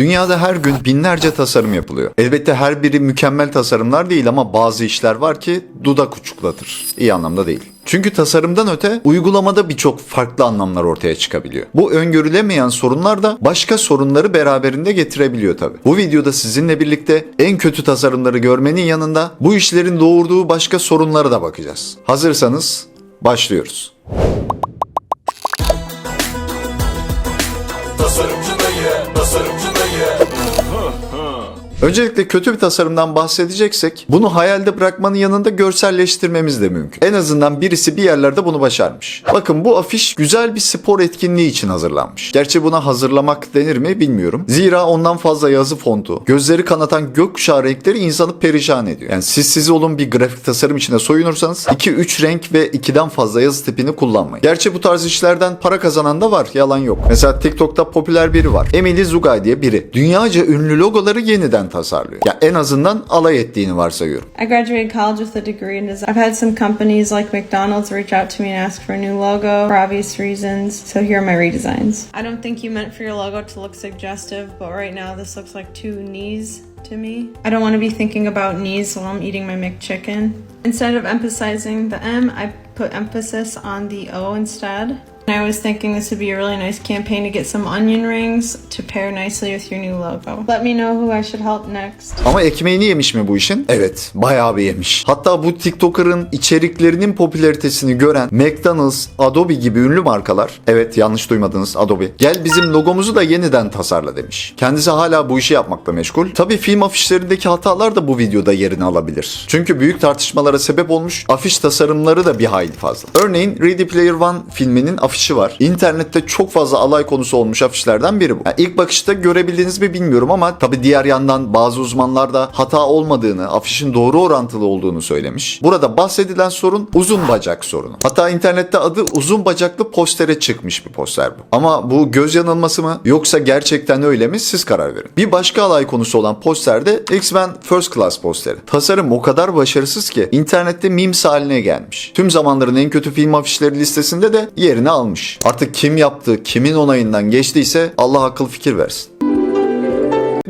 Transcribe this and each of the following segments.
Dünyada her gün binlerce tasarım yapılıyor. Elbette her biri mükemmel tasarımlar değil ama bazı işler var ki dudak uçuklatır. İyi anlamda değil. Çünkü tasarımdan öte uygulamada birçok farklı anlamlar ortaya çıkabiliyor. Bu öngörülemeyen sorunlar da başka sorunları beraberinde getirebiliyor tabi. Bu videoda sizinle birlikte en kötü tasarımları görmenin yanında bu işlerin doğurduğu başka sorunlara da bakacağız. Hazırsanız başlıyoruz. Öncelikle kötü bir tasarımdan bahsedeceksek bunu hayalde bırakmanın yanında görselleştirmemiz de mümkün. En azından birisi bir yerlerde bunu başarmış. Bakın bu afiş güzel bir spor etkinliği için hazırlanmış. Gerçi buna hazırlamak denir mi bilmiyorum. Zira ondan fazla yazı fontu, gözleri kanatan gökkuşağı renkleri insanı perişan ediyor. Yani siz siz olun bir grafik tasarım içine soyunursanız 2-3 renk ve 2'den fazla yazı tipini kullanmayın. Gerçi bu tarz işlerden para kazanan da var yalan yok. Mesela TikTok'ta popüler biri var. Emily Zugay diye biri. Dünyaca ünlü logoları yeniden tasarlıyor. Ya en azından alay ettiğini varsayıyorum. I graduated college with a degree in design. I've had some companies like McDonald's reach out to me and ask for a new logo for obvious reasons. So here are my redesigns. I don't think you meant for your logo to look suggestive, but right now this looks like two knees to me. I don't want to be thinking about knees while I'm eating my McChicken. Instead of emphasizing the M, I put emphasis on the O instead. And I was thinking this would be a really nice campaign to get some onion rings to pair nicely with your new logo. Let me know who I should help next. Ama ekmeğini yemiş mi bu işin? Evet, bayağı bir yemiş. Hatta bu TikToker'ın içeriklerinin popülaritesini gören McDonald's, Adobe gibi ünlü markalar, evet yanlış duymadınız Adobe, gel bizim logomuzu da yeniden tasarla demiş. Kendisi hala bu işi yapmakla meşgul. Tabii film afişlerindeki hatalar da bu videoda yerini alabilir. Çünkü büyük tartışmalara sebep olmuş afiş tasarımları da bir hayli fazla. Örneğin Ready Player One filminin afişi var. İnternette çok fazla alay konusu olmuş afişlerden biri bu. Yani ilk bakışta görebildiğiniz mi bilmiyorum ama tabi diğer yandan bazı uzmanlar da hata olmadığını, afişin doğru orantılı olduğunu söylemiş. Burada bahsedilen sorun uzun bacak sorunu. Hatta internette adı uzun bacaklı postere çıkmış bir poster bu. Ama bu göz yanılması mı yoksa gerçekten öyle mi siz karar verin. Bir başka alay konusu olan posterde X-Men First Class posteri. Tasarım o kadar başarısız ki internette memes haline gelmiş. Tüm zamanların en kötü film afişleri listesinde de yerini almış. Artık kim yaptı, kimin onayından geçtiyse Allah akıl fikir versin.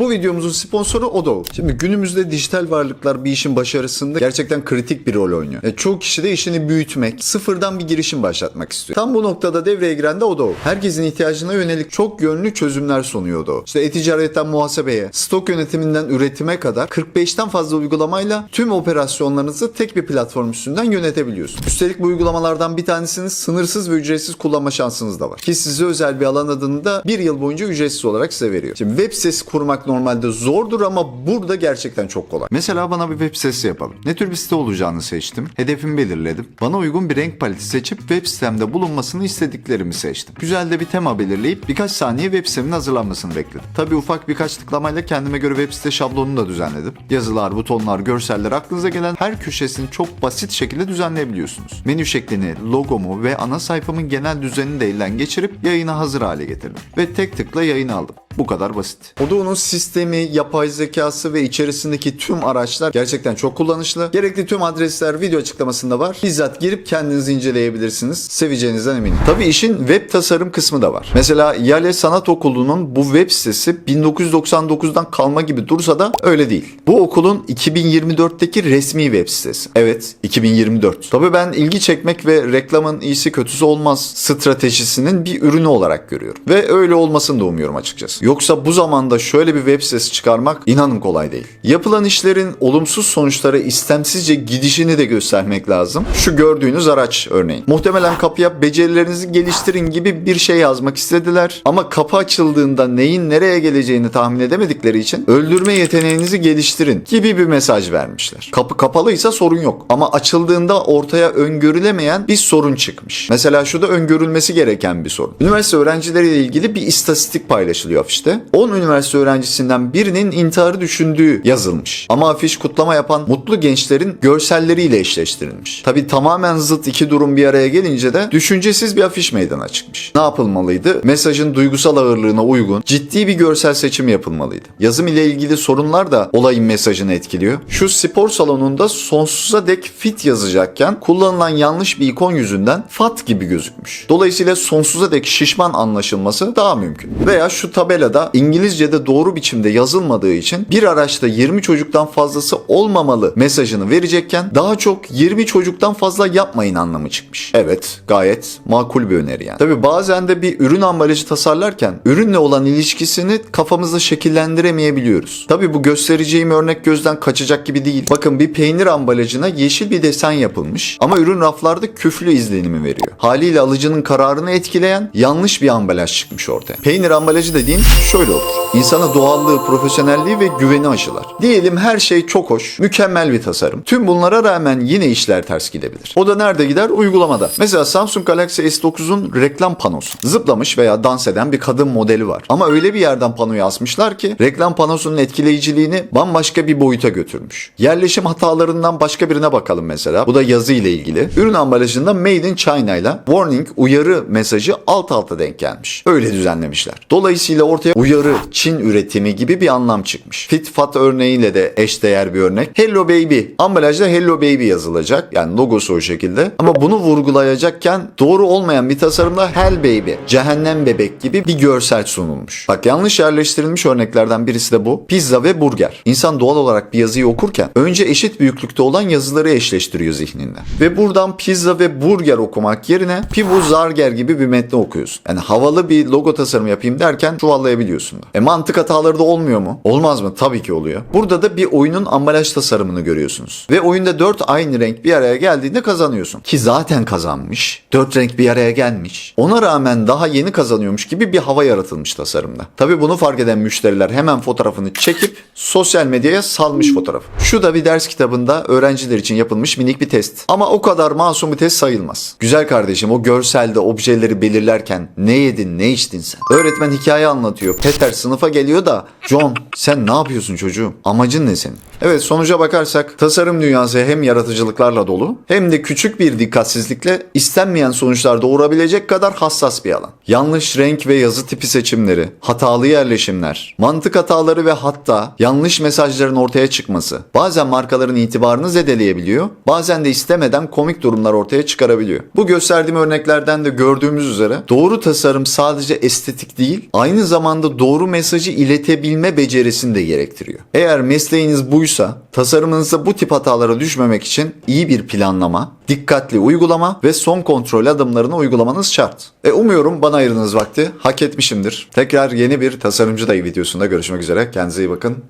Bu videomuzun sponsoru Odo. Şimdi günümüzde dijital varlıklar bir işin başarısında gerçekten kritik bir rol oynuyor. E, çoğu kişi de işini büyütmek, sıfırdan bir girişim başlatmak istiyor. Tam bu noktada devreye giren de Odo. Herkesin ihtiyacına yönelik çok yönlü çözümler sunuyor Odo. İşte e-ticaretten muhasebeye, stok yönetiminden üretime kadar 45'ten fazla uygulamayla tüm operasyonlarınızı tek bir platform üstünden yönetebiliyorsunuz. Üstelik bu uygulamalardan bir tanesini sınırsız ve ücretsiz kullanma şansınız da var. Ki size özel bir alan adını da bir yıl boyunca ücretsiz olarak size veriyor. Şimdi web sitesi kurmak normalde zordur ama burada gerçekten çok kolay. Mesela bana bir web sitesi yapalım. Ne tür bir site olacağını seçtim. Hedefimi belirledim. Bana uygun bir renk paleti seçip web sitemde bulunmasını istediklerimi seçtim. Güzel de bir tema belirleyip birkaç saniye web sitemin hazırlanmasını bekledim. Tabii ufak birkaç tıklamayla kendime göre web site şablonunu da düzenledim. Yazılar, butonlar, görseller aklınıza gelen her köşesini çok basit şekilde düzenleyebiliyorsunuz. Menü şeklini, logomu ve ana sayfamın genel düzenini de elden geçirip yayına hazır hale getirdim. Ve tek tıkla yayını aldım. Bu kadar basit. Odo'nun sistemi, yapay zekası ve içerisindeki tüm araçlar gerçekten çok kullanışlı. Gerekli tüm adresler video açıklamasında var. Bizzat girip kendiniz inceleyebilirsiniz. Seveceğinizden eminim. Tabii işin web tasarım kısmı da var. Mesela Yale Sanat Okulu'nun bu web sitesi 1999'dan kalma gibi dursa da öyle değil. Bu okulun 2024'teki resmi web sitesi. Evet, 2024. Tabii ben ilgi çekmek ve reklamın iyisi kötüsü olmaz stratejisinin bir ürünü olarak görüyorum. Ve öyle olmasını da umuyorum açıkçası. Yoksa bu zamanda şöyle bir web sitesi çıkarmak inanın kolay değil. Yapılan işlerin olumsuz sonuçlara istemsizce gidişini de göstermek lazım. Şu gördüğünüz araç örneğin. Muhtemelen kapıya becerilerinizi geliştirin gibi bir şey yazmak istediler. Ama kapı açıldığında neyin nereye geleceğini tahmin edemedikleri için öldürme yeteneğinizi geliştirin gibi bir mesaj vermişler. Kapı kapalıysa sorun yok. Ama açıldığında ortaya öngörülemeyen bir sorun çıkmış. Mesela şu da öngörülmesi gereken bir sorun. Üniversite öğrencileriyle ilgili bir istatistik paylaşılıyor afişte. 10 üniversite öğrencisinden birinin intiharı düşündüğü yazılmış. Ama afiş kutlama yapan mutlu gençlerin görselleriyle eşleştirilmiş. Tabi tamamen zıt iki durum bir araya gelince de düşüncesiz bir afiş meydana çıkmış. Ne yapılmalıydı? Mesajın duygusal ağırlığına uygun ciddi bir görsel seçim yapılmalıydı. Yazım ile ilgili sorunlar da olayın mesajını etkiliyor. Şu spor salonunda sonsuza dek fit yazacakken kullanılan yanlış bir ikon yüzünden fat gibi gözükmüş. Dolayısıyla sonsuza dek şişman anlaşılması daha mümkün. Veya şu tabela tabelada İngilizce'de doğru biçimde yazılmadığı için bir araçta 20 çocuktan fazlası olmamalı mesajını verecekken daha çok 20 çocuktan fazla yapmayın anlamı çıkmış. Evet gayet makul bir öneri yani. Tabi bazen de bir ürün ambalajı tasarlarken ürünle olan ilişkisini kafamızda şekillendiremeyebiliyoruz. Tabi bu göstereceğim örnek gözden kaçacak gibi değil. Bakın bir peynir ambalajına yeşil bir desen yapılmış ama ürün raflarda küflü izlenimi veriyor. Haliyle alıcının kararını etkileyen yanlış bir ambalaj çıkmış ortaya. Peynir ambalajı dediğim şöyle olur. İnsana doğallığı, profesyonelliği ve güveni aşılar. Diyelim her şey çok hoş, mükemmel bir tasarım. Tüm bunlara rağmen yine işler ters gidebilir. O da nerede gider? Uygulamada. Mesela Samsung Galaxy S9'un reklam panosu. Zıplamış veya dans eden bir kadın modeli var. Ama öyle bir yerden panoyu asmışlar ki reklam panosunun etkileyiciliğini bambaşka bir boyuta götürmüş. Yerleşim hatalarından başka birine bakalım mesela. Bu da yazı ile ilgili. Ürün ambalajında Made in China ile warning uyarı mesajı alt alta denk gelmiş. Öyle düzenlemişler. Dolayısıyla ortaya uyarı Çin üretimi gibi bir anlam çıkmış. Fit Fat örneğiyle de eşdeğer bir örnek. Hello Baby. Ambalajda Hello Baby yazılacak. Yani logosu o şekilde. Ama bunu vurgulayacakken doğru olmayan bir tasarımda Hell Baby, cehennem bebek gibi bir görsel sunulmuş. Bak yanlış yerleştirilmiş örneklerden birisi de bu. Pizza ve burger. İnsan doğal olarak bir yazıyı okurken önce eşit büyüklükte olan yazıları eşleştiriyor zihninde. Ve buradan pizza ve burger okumak yerine pivu zarger gibi bir metni okuyorsun. Yani havalı bir logo tasarımı yapayım derken çuvallayabiliyorsun da. E mantık hataları da olmuyor mu? Olmaz mı? Tabii ki oluyor. Burada da bir oyunun ambalaj tasarımını görüyorsunuz. Ve oyunda 4 aynı renk bir araya geldiğinde kazanıyorsun. Ki zaten kazanmış. 4 renk bir araya gelmiş. Ona rağmen daha yeni kazanıyormuş gibi bir hava yaratılmış tasarımda. Tabii bunu fark eden müşteriler hemen fotoğrafını çekip sosyal medyaya salmış fotoğrafı. Şu da bir ders kitabında öğrenciler için yapılmış minik bir test. Ama o kadar masum bir test sayılmaz. Güzel kardeşim o görselde objeleri belirlerken ne yedin ne içtin sen? Öğretmen hikaye anlatıyor. Peter sınıfa geliyor da John sen ne yapıyorsun çocuğum? Amacın ne senin? Evet sonuca bakarsak tasarım dünyası hem yaratıcılıklarla dolu hem de küçük bir dikkatsizlikle istenmeyen sonuçlar doğurabilecek kadar hassas bir alan. Yanlış renk ve yazı tipi seçimleri, hatalı yerleşimler, mantık hataları ve hatta yanlış mesajların ortaya çıkması bazen markaların itibarını zedeleyebiliyor, bazen de istemeden komik durumlar ortaya çıkarabiliyor. Bu gösterdiğim örneklerden de gördüğümüz üzere doğru tasarım sadece estetik değil, aynı zamanda doğru mesajı iletebilme becerisini de gerektiriyor. Eğer mesleğiniz buysa, tasarımınızda bu tip hatalara düşmemek için iyi bir planlama, dikkatli uygulama ve son kontrol adımlarını uygulamanız şart. E umuyorum bana ayırdığınız vakti hak etmişimdir. Tekrar yeni bir tasarımcı dayı videosunda görüşmek üzere. Kendinize iyi bakın.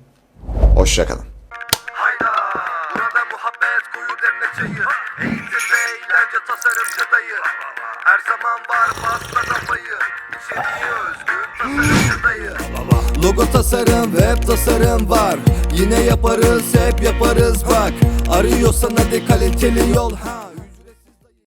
Hoşçakalın. Hayda Burada muhabbet koyu demle çayı Eğitim ve eğlence tasarımcı dayı Her zaman var pasta kafayı İçeriği özgün tasarımcı dayı Logo tasarım, web tasarım var Yine yaparız, hep yaparız. Bak Arıyorsan hadi kaliteli yol. Ha